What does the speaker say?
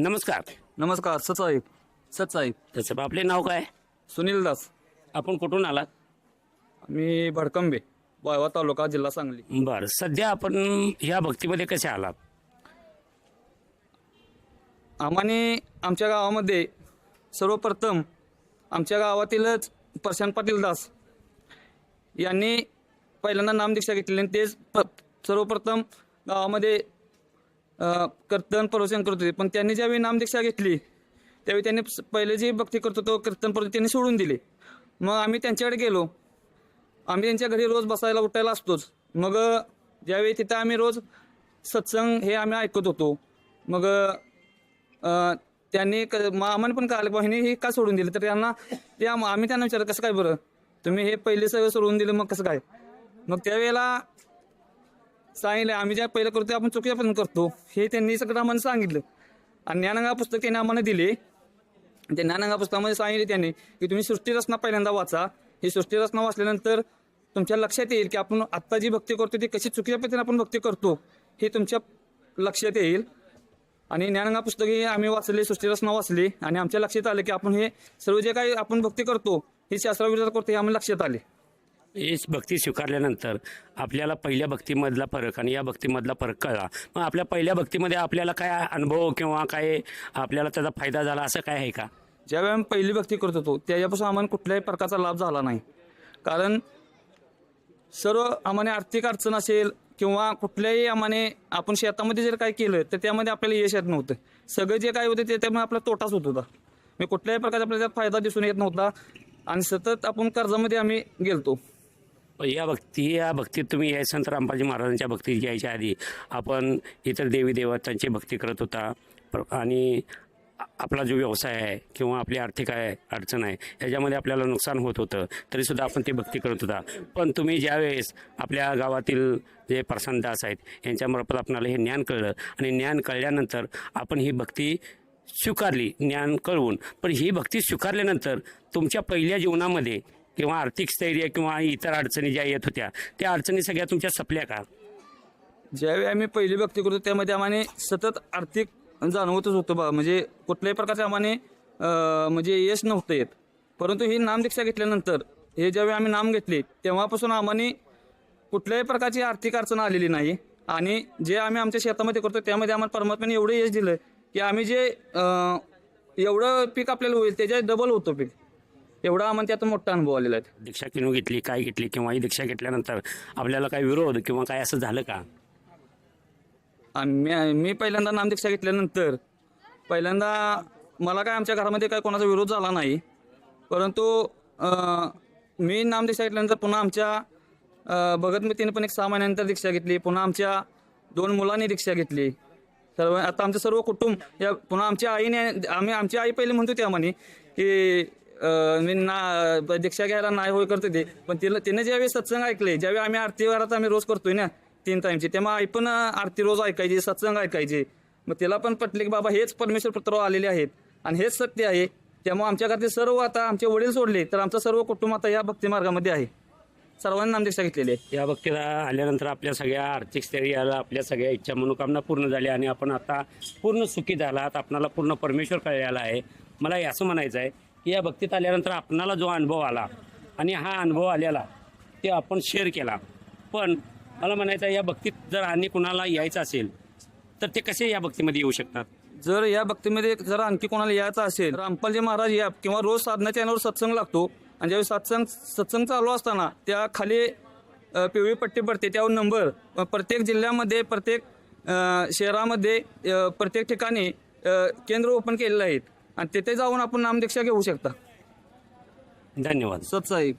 नमस्कार. नमस्कार सचाईब सचाईब तसं आपले नाव काय? सुनील दास. आपण कुठून आलात? मी भडकंबे वाळवा तालुका जिल्हा सांगली. बरं सध्या आपण ह्या भक्तीमध्ये कसे आलात? आम्हाने आमच्या गावामध्ये सर्वप्रथम आमच्या गावातीलच प्रशांत पाटील दास यांनी पहिल्यांदा नामदीक्षा घेतली आणि तेच प सर्वप्रथम गावामध्ये कीर्तन प्रवचन करत होते. पण त्यांनी ज्यावेळी नामदीक्षा घेतली त्यावेळी त्यांनी पहिले जे भक्ती करत होतो कीर्तन प्रवचन त्यांनी सोडून दिले. मग आम्ही त्यांच्याकडे गेलो. आम्ही त्यांच्या घरी रोज बसायला उठायला असतोच. मग ज्यावेळी तिथं आम्ही रोज सत्संग हे आम्ही ऐकत होतो. मग त्यांनी क मग आम्हाला पण कळालं बहिणी हे का सोडून दिलं? तर त्यांना ते आम्ही त्यांना विचारलं कसं काय बरं? तुम्ही हे पहिले सगळं सोडून दिलं मग कसं काय? मग त्यावेळेला सांगितलं आम्ही ज्या पहिलं करतो ते आपण चुकीच्या पण करतो. हे त्यांनी सगळं आम्हाला सांगितलं. आणि ज्ञानंगा पुस्तक त्यांनी आम्हाला दिले. त्या ज्ञानंगा पुस्तकामध्ये सांगितले त्यांनी की तुम्ही सृष्टीरचना पहिल्यांदा वाचा. ही सृष्टीरचना वाचल्यानंतर तुमच्या लक्षात येईल की आपण आत्ता जी भक्ती करतो ती कशी चुकीच्या पद्धतीने आपण भक्ती करतो हे तुमच्या लक्षात येईल. आणि ज्ञानंगा पुस्तक हे आम्ही वाचले सृष्टीरचना वाचली. आणि आमच्या लक्षात आलं की आपण हे सर्व जे काही आपण भक्ती करतो हे शास्त्राविरोधात करतो हे आम्हाला लक्षात आले. ही भक्ती स्वीकारल्यानंतर आपल्याला पहिल्या भक्तीमधला फरक आणि या भक्तीमधला फरक कळला. मग आपल्या पहिल्या भक्तीमध्ये आपल्याला काय अनुभव किंवा काय आपल्याला त्याचा फायदा झाला असं काय आहे का? ज्यावेळी आम्ही पहिली भक्ती करत होतो त्याच्यापासून आम्हाला कुठल्याही प्रकारचा लाभ झाला नाही. कारण सर्व आम्हाला आर्थिक अडचण असेल किंवा कुठल्याही आम्हाने आपण शेतामध्ये जर काय केलं तर त्यामध्ये आपल्याला यश येत नव्हतं. सगळं जे काय होतं ते त्यामुळे आपला तोटाच होत होता. मी कुठल्याही प्रकारचा आपल्याला त्यात फायदा दिसून येत नव्हता आणि सतत आपण कर्जामध्ये आम्ही गेलतो. या भक्ती या भक्तीत तुम्ही या संत रामपालजी महाराजांच्या भक्तीत यायच्या आधी आपण इतर देवी देवतांची भक्ती करत होता. आणि आपला जो व्यवसाय आहे किंवा आपली आर्थिक आहे अडचण आहे याच्यामध्ये आपल्याला नुकसान होत होतं तरीसुद्धा आपण ती भक्ती करत होता. पण तुम्ही ज्यावेळेस आपल्या गावातील जे प्रसन्न दास आहेत यांच्यामार्फत आपल्याला हे ज्ञान कळलं आणि ज्ञान कळल्यानंतर आपण ही भक्ती स्वीकारली ज्ञान कळवून. पण ही भक्ती स्वीकारल्यानंतर तुमच्या पहिल्या जीवनामध्ये किंवा आर्थिक स्थैर्य किंवा इतर अडचणी ज्या येत होत्या त्या अडचणी सगळ्या तुमच्या सपल्या का? ज्यावेळी आम्ही पहिली भक्ती करतो त्यामध्ये आम्हाला सतत आर्थिक जाणवतच होतं बा. म्हणजे कुठल्याही प्रकारचे आम्हाला म्हणजे यश नव्हतं येत. परंतु ही नामदीक्षा घेतल्यानंतर हे ज्यावेळी आम्ही नाम घेतले तेव्हापासून आम्हाला कुठल्याही प्रकारची आर्थिक अडचण आलेली नाही. आणि जे आम्ही आमच्या शेतामध्ये करतो त्यामध्ये आम्हाला परमात्म्याने एवढं यश दिलं की आम्ही जे एवढं पीक आपल्याला होईल त्याच्या डबल होतं पीक. एवढा आम्हाला त्यातून मोठा अनुभव आलेला आहे. दीक्षा किनू घेतली काय घेतली किंवा ही दीक्षा घेतल्यानंतर आपल्याला काही विरोध किंवा काय असं झालं का? आणि मी मी पहिल्यांदा नामदीक्षा घेतल्यानंतर पहिल्यांदा मला काय आमच्या घरामध्ये काय कोणाचा विरोध झाला नाही. परंतु अं, मी नामदीक्षा घेतल्यानंतर पुन्हा आमच्या अं, भगतमतीने पण एक सहा महिन्यानंतर दीक्षा घेतली पुन्हा आमच्या दोन मुलांनी दीक्षा घेतली. सर्व आता आमचं सर्व कुटुंब या पुन्हा आमच्या आईने आम्ही आमची आई पहिले म्हणतो त्या म्हणे की अं, मी ना दीक्षा घ्यायला नाही होय करते ते पण तिला तिने ज्यावेळी सत्संग ऐकले ज्यावेळी आम्ही आरती वरात आम्ही रोज करतोय ना तीन टाईमची तेव्हा आई पण आरती रोज ऐकायची सत्संग ऐकायची. मग तिला पण पटले की बाबा हेच परमेश्वर पुत्र आलेले आहेत आणि हेच सत्य आहे. त्यामुळे आमच्या घरातले सर्व आता आमचे वडील सोडले तर आमचं सर्व कुटुंब आता या भक्ती मार्गामध्ये आहे. सर्वांनी नामदीक्षा घेतलेली आहे या भक्तीला आल्यानंतर आपल्या सगळ्या आर्थिक स्थैर्याला आपल्या सगळ्या इच्छा मनोकामना पूर्ण झाल्या आणि आपण आता पूर्ण सुखी झालात. आपणाला पूर्ण परमेश्वर कळलेला आहे. मला हे असं म्हणायचं आहे या भक्तीत आल्यानंतर आपणाला जो अनुभव आला आणि हा अनुभव आलेला ते आपण शेअर केला. पण मला म्हणायचं आहे या भक्तीत जर आणि कुणाला यायचं असेल तर ते कसे या भक्तीमध्ये येऊ शकतात? जर या भक्तीमध्ये जर आणखी कोणाला यायचं असेल रामपालजी महाराज या किंवा रोज साधना चॅनलवर सत्संग लागतो. आणि ज्यावेळी सत्संग सत्संग चालू असताना त्या खाली पिवळी पट्टी पडते त्यावर नंबर प्रत्येक जिल्ह्यामध्ये प्रत्येक शहरामध्ये प्रत्येक ठिकाणी केंद्र ओपन केलेलं आहेत. आणि तिथे जाऊन आपण नामदीक्षा घेऊ शकता. धन्यवाद. सत्साई